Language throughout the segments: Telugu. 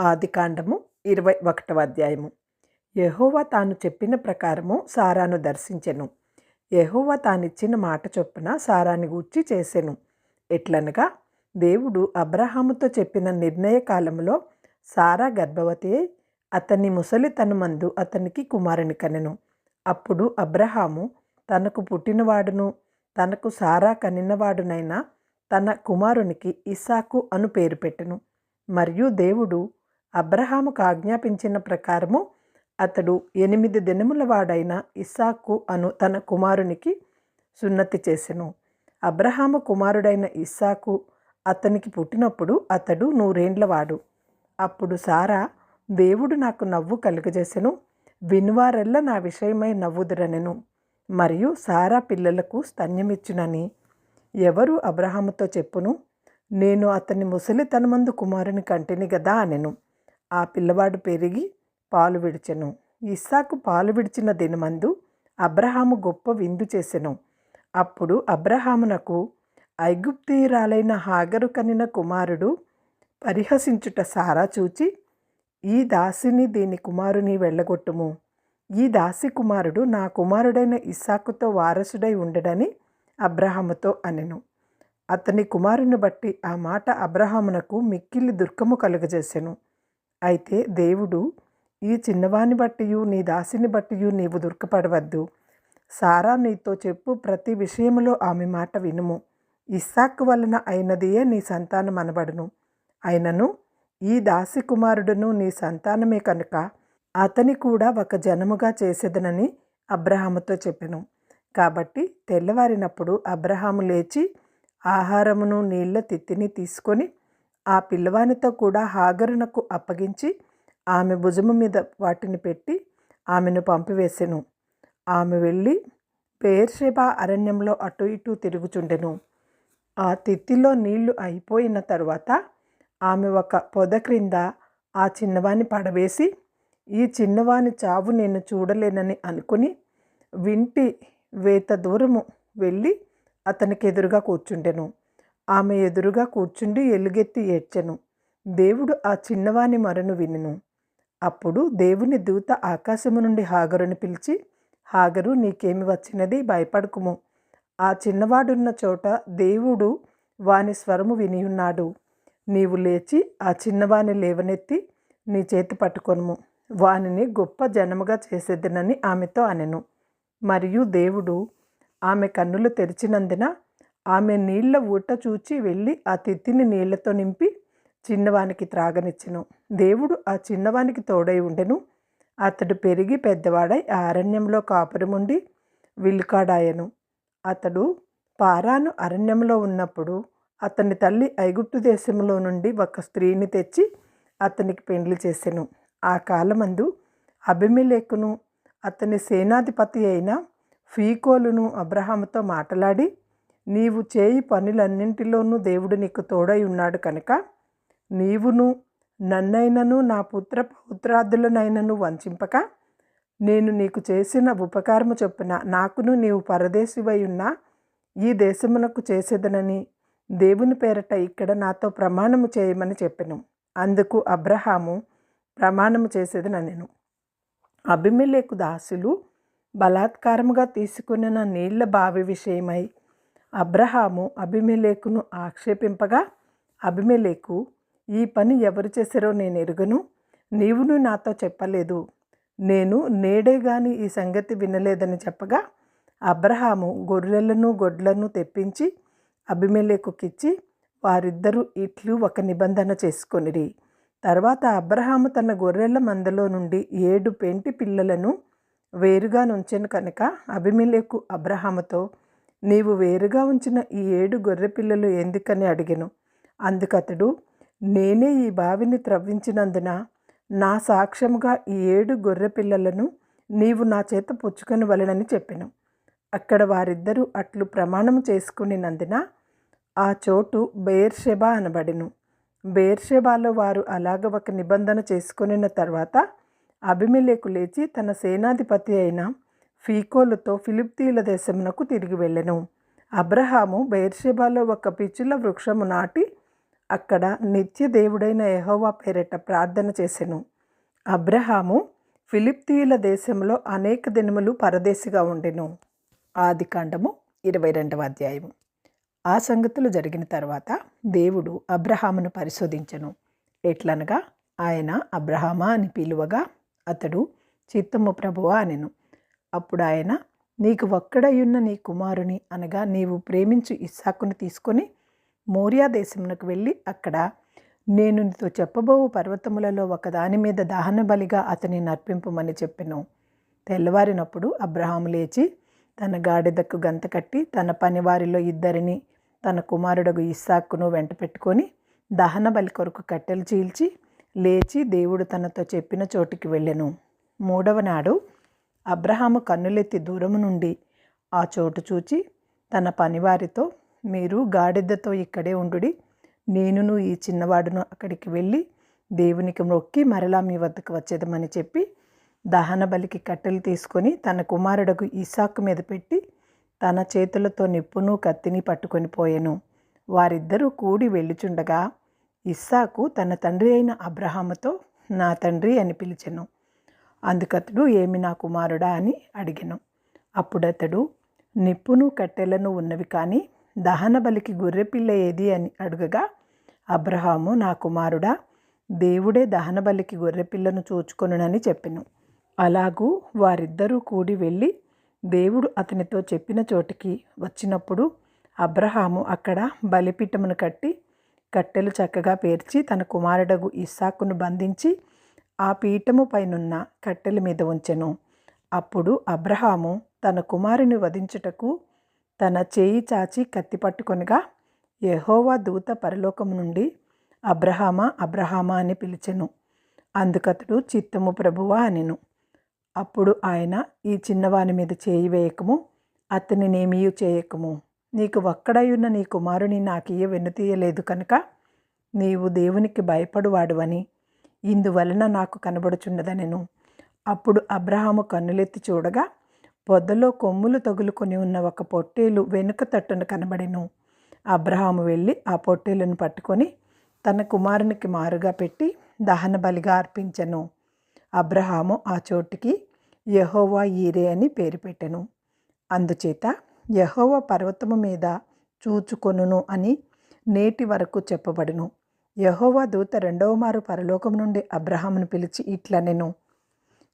ఆదికాండము ఇరవై ఒకటవ అధ్యాయము. యహోవా తాను చెప్పిన ప్రకారము సారాను దర్శించెను. యహోవా తానిచ్చిన మాట చొప్పున సారాని గూర్చి చేసెను. ఎట్లనగా దేవుడు అబ్రహాముతో చెప్పిన నిర్ణయ కాలంలో సారా గర్భవతి అయి అతని ముసలితనమందు అతనికి కుమారుని కనెను. అప్పుడు అబ్రహాము తనకు పుట్టినవాడును తనకు సారా కనినవాడునైనా తన కుమారునికి ఇసాకు అను పేరు పెట్టెను. మరియు దేవుడు అబ్రహాముకు ఆజ్ఞాపించిన ప్రకారము అతడు ఎనిమిది దినముల వాడైన ఇస్సాకు అను తన కుమారునికి సున్నతి చేసెను. అబ్రహాము కుమారుడైన ఇస్సాకు అతనికి పుట్టినప్పుడు అతడు నూరేండ్లవాడు అప్పుడు సారా దేవుడు నాకు నవ్వు కలుగజేసెను వినువారెల్ల నా విషయమై నవ్వుదురనెను. మరియు సారా పిల్లలకు స్తన్యమిచ్చునని ఎవరు అబ్రహాముతో చెప్పును నేను అతని ముసలితనమందు కుమారుని కంటిని గదా అనెను. ఆ పిల్లవాడు పెరిగి పాలు విడిచెను. ఇస్సాకు పాలు విడిచిన దినమందు అబ్రహాము గొప్ప విందు చేసెను. అప్పుడు అబ్రహామునకు ఐగుప్తీయురాలైన హాగరు కనిన కుమారుడు పరిహసించుట సారా చూచి ఈ దాసిని దీని కుమారుని వెళ్ళగొట్టుము. ఈ దాసి కుమారుడు నా కుమారుడైన ఇస్సాకుతో వారసుడై ఉండడని అబ్రహాముతో అనెను. అతని కుమారుని బట్టి ఆ మాట అబ్రహామునకు మిక్కిలి దుర్గము కలుగజేసెను. అయితే దేవుడు ఈ చిన్నవాని బట్టియు నీ దాసిని బట్టియు నీవు దుర్ఖపడవద్దు సారా నీతో చెప్పు ప్రతి విషయంలో ఆమె మాట వినుము. ఇస్సాకు వలన అయినదియే నీ సంతానం అనబడును. అయినను ఈ దాసి కుమారుడును నీ సంతానమే కనుక అతని కూడా ఒక జనముగా చేసేదనని అబ్రహాముతో చెప్పెను. కాబట్టి తెల్లవారినప్పుడు అబ్రహాము లేచి ఆహారమును నీళ్ళ తిత్తిని తీసుకొని ఆ పిల్లవానితో కూడా హాగరునకు అప్పగించి ఆమె భుజము మీద వాటిని పెట్టి ఆమెను పంపివేసెను. ఆమె వెళ్ళి పేర్షేబా అరణ్యంలో అటు ఇటు తిరుగుచుండెను. ఆ తిత్తిలో నీళ్ళు అయిపోయిన తరువాత ఆమె ఒక పొద క్రింద ఆ చిన్నవాణి పడవేసి ఈ చిన్నవాని చావు నేను చూడలేనని అనుకుని వింటి వేత దూరము వెళ్ళి అతనికి ఎదురుగా కూర్చుండెను. ఆమె ఎదురుగా కూర్చుండి ఎలుగెత్తి ఏడ్చెను. దేవుడు ఆ చిన్నవాని మరను వినెను. అప్పుడు దేవుని దూత ఆకాశము నుండి హాగరుని పిలిచి హాగరు నీకేమి వచ్చినది? భయపడకుము. ఆ చిన్నవాడున్న చోట దేవుడు వాని స్వరము వినియున్నాడు. నీవు లేచి ఆ చిన్నవాని లేవనెత్తి నీ చేతి పట్టుకొనుము. వానిని గొప్ప జనముగా చేసేదినని ఆమెతో అనెను. మరియు దేవుడు ఆమె కన్నులు తెరిచినందున ఆమె నీళ్ళ ఊట చూచి వెళ్ళి ఆ తిత్తిని నీళ్ళతో నింపి చిన్నవానికి త్రాగనిచ్చెను. దేవుడు ఆ చిన్నవానికి తోడై ఉండెను. అతడు పెరిగి పెద్దవాడై ఆ అరణ్యంలో కాపురముండి విలుకాడాయను. అతడు పారాను అరణ్యంలో ఉన్నప్పుడు అతని తల్లి ఐగుప్తు దేశంలో నుండి ఒక స్త్రీని తెచ్చి అతనికి పెండ్లి చేసెను. ఆ కాలమందు అభిమిలేకును అతని సేనాధిపతి అయిన ఫీకోలును అబ్రహాముతో మాట్లాడి నీవు చేయి పనులన్నింటిలోనూ దేవుడు నీకు తోడై ఉన్నాడు కనుక నీవును నన్నైనను నా పుత్ర పౌత్రాదులనైనను వంచింపక నేను నీకు చేసిన ఉపకారము చొప్పున నాకును నీవు పరదేశివై ఉన్న ఈ దేశమునకు చేసేదనని దేవుని పేరట ఇక్కడ నాతో ప్రమాణము చేయమని చెప్పెను. అందుకు అబ్రహాము ప్రమాణము చేసేదనెను అభిమిలేకు దాసులు బలాత్కారముగా తీసుకున్న నీళ్ళ బావి విషయమై అబ్రహాము అభిమేలేకును ఆక్షేపింపగా అభిమేలేకు ఈ పని ఎవరు చేశారో నేను ఎరుగను నీవును నాతో చెప్పలేదు. నేను నేడే గాని ఈ సంగతి వినలేదని చెప్పగా అబ్రహాము గొర్రెలను గొడ్లను తెప్పించి అభిమేలేకుకిచ్చి వారిద్దరూ ఇట్లు ఒక నిబంధన చేసుకొనిరి. తర్వాత అబ్రహాము తన గొర్రెల మందలో నుండి ఏడు పెంటి పిల్లలను వేరుగా నుంచెను కనుక అభిమేలేకు అబ్రహాముతో నీవు వేరుగా ఉంచిన ఈ ఏడు గొర్రె పిల్లలు ఎందుకని అడిగను? అందుకతడు నేనే ఈ బావిని త్రవ్వించినందున నా సాక్ష్యముగా ఈ ఏడు గొర్రె పిల్లలను నీవు నా చేత పుచ్చుకొని వలనని చెప్పెను. అక్కడ వారిద్దరూ అట్లు ప్రమాణం చేసుకునినందున ఆ చోటు బేర్షెబా అనబడెను. బేర్షెబాలో వారు అలాగ ఒక నిబంధన చేసుకునిన తర్వాత అభిమిలేకు లేచి తన సేనాధిపతి అయిన ఫీకోలుతో ఫిలిప్తీల దేశమునకు తిరిగి వెళ్ళెను. అబ్రహాము బెయిర్షెబాలో ఒక పిచ్చుల వృక్షము నాటి అక్కడ నిత్య దేవుడైన యహోవా పేరిట ప్రార్థన చేసెను. అబ్రహాము ఫిలిప్తీయుల దేశంలో అనేక దినములు పరదేశిగా ఉండెను. ఆది కాండము ఇరవై రెండవ అధ్యాయము. ఆ సంగతులు జరిగిన తర్వాత దేవుడు అబ్రహామును పరిశోధించెను. ఎట్లనగా ఆయన అబ్రహామా అని పిలువగా అతడు చిత్తము ప్రభువా అనెను. అప్పుడు ఆయన నీకు ఒక్కడయ్యున్న నీ కుమారుని అనగా నీవు ప్రేమించు ఇస్సాకును తీసుకొని మోరియా దేశమునకు వెళ్ళి అక్కడ నేను నీతో చెప్పబోవు పర్వతములలో ఒకదాని మీద దహన బలిగా అతని నర్పింపమని చెప్పెను. తెల్లవారినప్పుడు అబ్రహాము లేచి తన గాడిదకు గంత కట్టి తన పనివారిలో ఇద్దరిని తన కుమారుడగు ఇస్సాకును వెంట పెట్టుకొని దహన బలి కొరకు కట్టెలు చీల్చి లేచి దేవుడు తనతో చెప్పిన చోటికి వెళ్ళెను. మూడవ నాడు అబ్రహాము కన్నులెత్తి దూరము నుండి ఆ చోటు చూచి తన పనివారితో మీరు గాడిదతో ఇక్కడే ఉండుడి. నేనును ఈ చిన్నవాడును అక్కడికి వెళ్ళి దేవునికి మొక్కి మరలా మీ వద్దకు వచ్చేదమని చెప్పి దహన బలికి కట్టెలు తీసుకొని తన కుమారుడకు ఇసాకు మీద పెట్టి తన చేతులతో నిప్పును కత్తిని పట్టుకొని పోయెను. వారిద్దరూ కూడి వెళ్ళుచుండగా ఇస్సాకు తన తండ్రి అయిన అబ్రహాముతో నా తండ్రి అని పిలిచెను. అందుకతడు ఏమి నా కుమారుడా అని అడిగాను. అప్పుడతడు నిప్పును కట్టెలను ఉన్నవి కానీ దహన బలికి గొర్రెపిల్ల ఏది అని అడుగగా అబ్రహాము నా కుమారుడా దేవుడే దహన బలికి గొర్రెపిల్లను చూచుకొనునని చెప్పెను. అలాగూ వారిద్దరూ కూడి వెళ్ళి దేవుడు అతనితో చెప్పిన చోటికి వచ్చినప్పుడు అబ్రహాము అక్కడ బలిపీఠమును కట్టి కట్టెలు చక్కగా పేర్చి తన కుమారుడగు ఇస్సాకును బంధించి ఆ పీఠము పైనున్న కట్టెల మీద ఉంచెను. అప్పుడు అబ్రహాము తన కుమారుని వధించుటకు తన చేయి చాచి కత్తి పట్టుకొనగా యహోవా దూత పరలోకము నుండి అబ్రహామా అబ్రహామా అని పిలిచెను. అందుకతడు చిత్తము ప్రభువా అనెను. అప్పుడు ఆయన ఈ చిన్నవాని మీద చేయి వేయకము అతని నేమియు చేయకము. నీకు ఒక్కడయున్న నీ కుమారుని నాకియ్య వెనుతీయలేదు కనుక నీవు దేవునికి భయపడువాడువని ఇందువలన నాకు కనబడుచున్నదనెను అప్పుడు అబ్రహాము కన్నులెత్తి చూడగా పొద్దలో కొమ్ములు తగులుకొని ఉన్న ఒక పొట్టేలు వెనుక తట్టున కనబడెను. అబ్రహాము వెళ్ళి ఆ పొట్టేలును పట్టుకొని తన కుమారునికి మారుగా పెట్టి దహన బలిగా అర్పించెను. అబ్రహాము ఆ చోటికి యహోవా ఈరే అని పేరు పెట్టెను. అందుచేత యహోవ పర్వతము మీద చూచుకొనును అని నేటి వరకు చెప్పబడును. యహోవా దూత రెండవ మారు పరలోకం నుండి అబ్రహామును పిలిచి ఇట్లనెను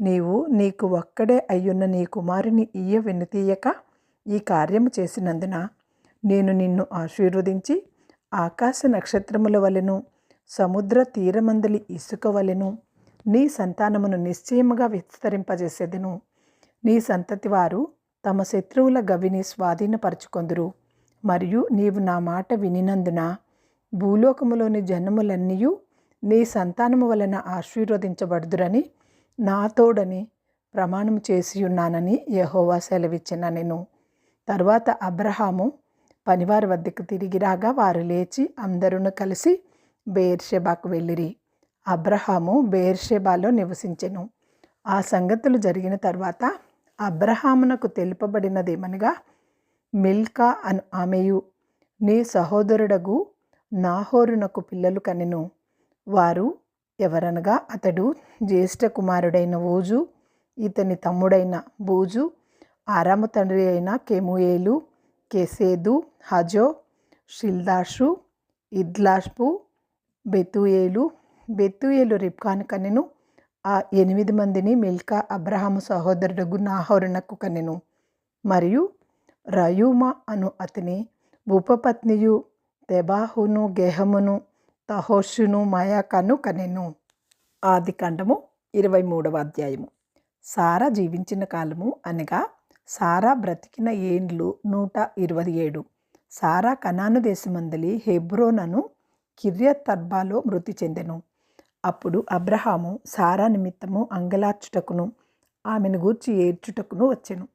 నీవు నీకు ఒక్కడే అయ్యున్న నీ కుమారుని ఈయ వెనుతీయక ఈ కార్యము చేసినందున నేను నిన్ను ఆశీర్వదించి ఆకాశ నక్షత్రముల వలెను సముద్ర తీరమందలి ఇసుక వలెను నీ సంతానమును నిశ్చయముగా విస్తరింపజేసేదను. నీ సంతతి వారు తమ శత్రువుల గవిని స్వాధీనపరచుకొందురు. మరియు నీవు నా మాట వినినందున భూలోకములోని జనములన్నీయు నీ సంతానము వలన ఆశీర్వదించబడుదురని నాతోడని ప్రమాణం చేసి ఉన్నానని యహోవా సెలవిచ్చిన నేను. తర్వాత అబ్రహాము పనివారి వద్దకు తిరిగి రాగా వారు లేచి అందరూ కలిసి బేర్షెబాకు వెళ్ళిరి. అబ్రహాము బేర్షెబాలో నివసించెను. ఆ సంగతులు జరిగిన తర్వాత అబ్రహామునకు తెలుపబడినదేమనగా మిల్కా అను ఆమెయు నీ సహోదరుడగు నాహోరునకు పిల్లలు కనెను. వారు ఎవరనగా అతడు జ్యేష్ఠ కుమారుడైన ఓజు ఇతని తమ్ముడైన బూజు ఆరాము తండ్రి అయిన కెముయేలు కెసేదు హజో షిల్దాషు ఇద్లాష్పు బెతుయేలు. బెత్తుయేలు రిప్కాను కనెను. ఆ ఎనిమిది మందిని మిల్కా అబ్రహాము సహోదరుడు నాహోరునకు కనెను. మరియు రయూమా అను అతని ఉపపత్నియు తెబాహును గెహమును తహోషును మాయాకను కనెను. ఆది కాండము ఇరవై మూడవ అధ్యాయము. సారా జీవించిన కాలము అనగా సారా బ్రతికిన ఏండ్లు నూట ఇరవై ఏడు. సారా కనాను దేశమందలి హెబ్రోనను కిర్యత్ తర్బాలో మృతి చెందెను. అప్పుడు అబ్రహాము సారా నిమిత్తము అంగలార్చుటకును ఆమెను గూర్చి ఏడ్చుటకును వచ్చెను.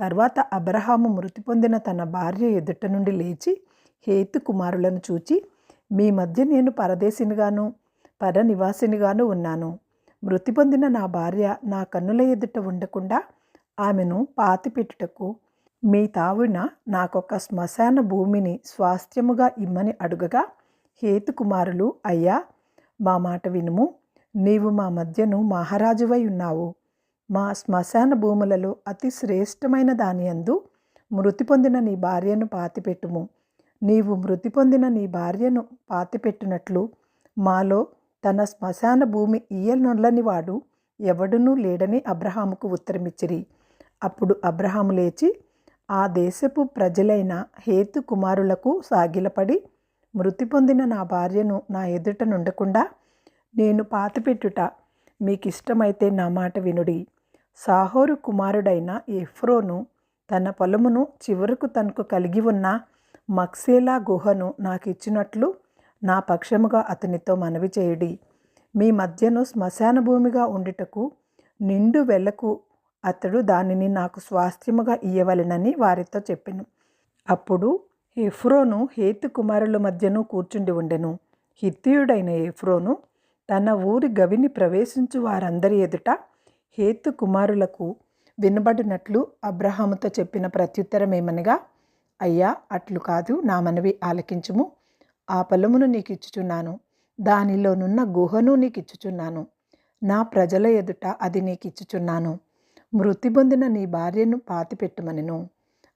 తర్వాత అబ్రహాము మృతి పొందిన తన భార్య ఎదుట నుండి లేచి హేతు కుమారులను చూచి మీ మధ్య నేను పరదేశినిగాను పర నివాసినిగాను ఉన్నాను. మృతి పొందిన నా భార్య నా కన్నుల ఎదుట ఉండకుండా ఆమెను పాతిపెట్టుటకు మీ తావున నాకొక శ్మశాన భూమిని స్వాస్థ్యముగా ఇమ్మని అడుగగా హేతు కుమారులు అయ్యా మా మాట వినుము. నీవు మా మధ్యను మహారాజువై ఉన్నావు. మా శ్మశాన భూములలో అతి శ్రేష్టమైన దాని అందు మృతి పొందిన నీ భార్యను పాతిపెట్టుము. నీవు మృతి పొందిన నీ భార్యను పాతిపెట్టినట్లు మాలో తన శ్మశాన భూమి ఇయ్యనొల్లని వాడు ఎవడునూ లేడని అబ్రహాముకు ఉత్తరమిచ్చిరి. అప్పుడు అబ్రహాము లేచి ఆ దేశపు ప్రజలైన హేతు కుమారులకు సాగిలపడి మృతి పొందిన నా భార్యను నా ఎదుట నుండకుండా నేను పాతిపెట్టుట మీకు ఇష్టమైతే నా మాట వినుడి. సాహోరు కుమారుడైన ఎఫ్రోను తన పొలమును చివరకు తనకు కలిగి ఉన్న మక్సేలా గుహను నాకు ఇచ్చినట్లు నా పక్షముగా అతనితో మనవి చేయడి. మీ మధ్యను శ్మశాన భూమిగా ఉండుటకు నిండు వెలకు అతడు దానిని నాకు స్వాస్థ్యముగా ఇయ్యవలెనని వారితో చెప్పెను. అప్పుడు ఎఫ్రోను హేతు కుమారుల మధ్యను కూర్చుండి ఉండెను. హిత్తియుడైన ఎఫ్రోను తన ఊరి గవిని ప్రవేశించు వారందరి ఎదుట హేతు కుమారులకు వినబడినట్లు అబ్రహాముతో చెప్పిన ప్రత్యుత్తరం ఏమనగా అయ్యా అట్లు కాదు నా మనవి ఆలకించుము. ఆ పొలమును నీకు ఇచ్చుచున్నాను దానిలోనున్న గుహను నీకు ఇచ్చుచున్నాను నా ప్రజల ఎదుట అది నీకు ఇచ్చుచున్నాను మృతి పొందిన నీ భార్యను పాతిపెట్టుమనెను.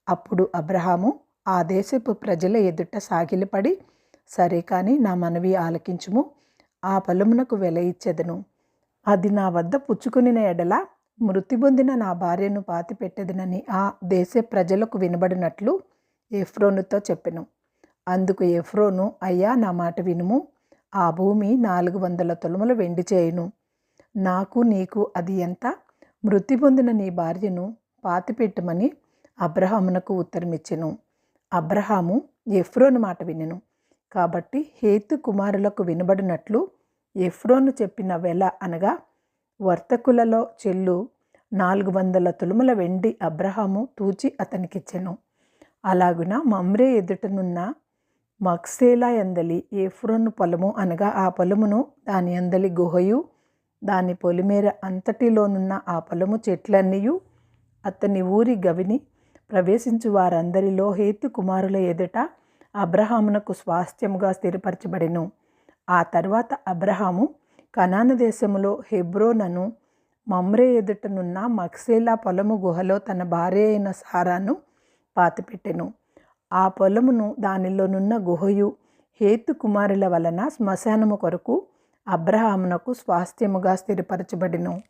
అప్పుడు అబ్రహాము ఆ దేశపు ప్రజల ఎదుట సాగిలపడి సరే కానీ నా మనవి ఆలకించుము ఆ పొలమునకు వెల ఇచ్చేదను. అది నా వద్ద పుచ్చుకునిన ఎడల మృతి పొందిన నా భార్యను పాతిపెట్టెదనని ఆ దేశ ప్రజలకు వినబడినట్లు ఎఫ్రోనుతో చెప్పెను. అందుకు ఎఫ్రోను అయ్యా నా మాట వినుము. ఆ భూమి నాలుగు వందల తొలముల వెండి చేయును. నాకు నీకు అది ఎంత? మృతి పొందిన నీ భార్యను పాతిపెట్టమని అబ్రహామునకు ఉత్తరమిచ్చెను. అబ్రహాము ఎఫ్రోను మాట వినెను. కాబట్టి హేతు కుమారులకు వినబడినట్లు ఎఫ్రోను చెప్పిన వెల అనగా వర్తకులలో చెల్లు నాలుగు వందల తులుముల వెండి అబ్రహాము తూచి అతనికిచ్చెను. అలాగున మమ్రే ఎదుటనున్న మక్సేలా ఎందలి ఏఫ్రోను పొలము అనగా ఆ పొలమును దాని అందలి గుహయు దాని పొలిమేర అంతటిలోనున్న ఆ పొలము చెట్లన్నీయు అతని ఊరి గవిని ప్రవేశించు వారందరిలో హేతు కుమారుల ఎదుట అబ్రహామునకు స్వాస్థ్యముగా స్థిరపరచబడెను. ఆ తర్వాత అబ్రహాము కనాన దేశములో హెబ్రోనను మమ్రే ఎదుటనున్న మక్సేలా పొలము గుహలో తన భార్య అయిన సారాను పాతిపెట్టెను. ఆ పొలమును దానిలోనున్న గుహయు హేతు కుమారుల వలన శ్మశానము కొరకు అబ్రహామునకు స్వాస్థ్యముగా స్థిరపరచబడిను.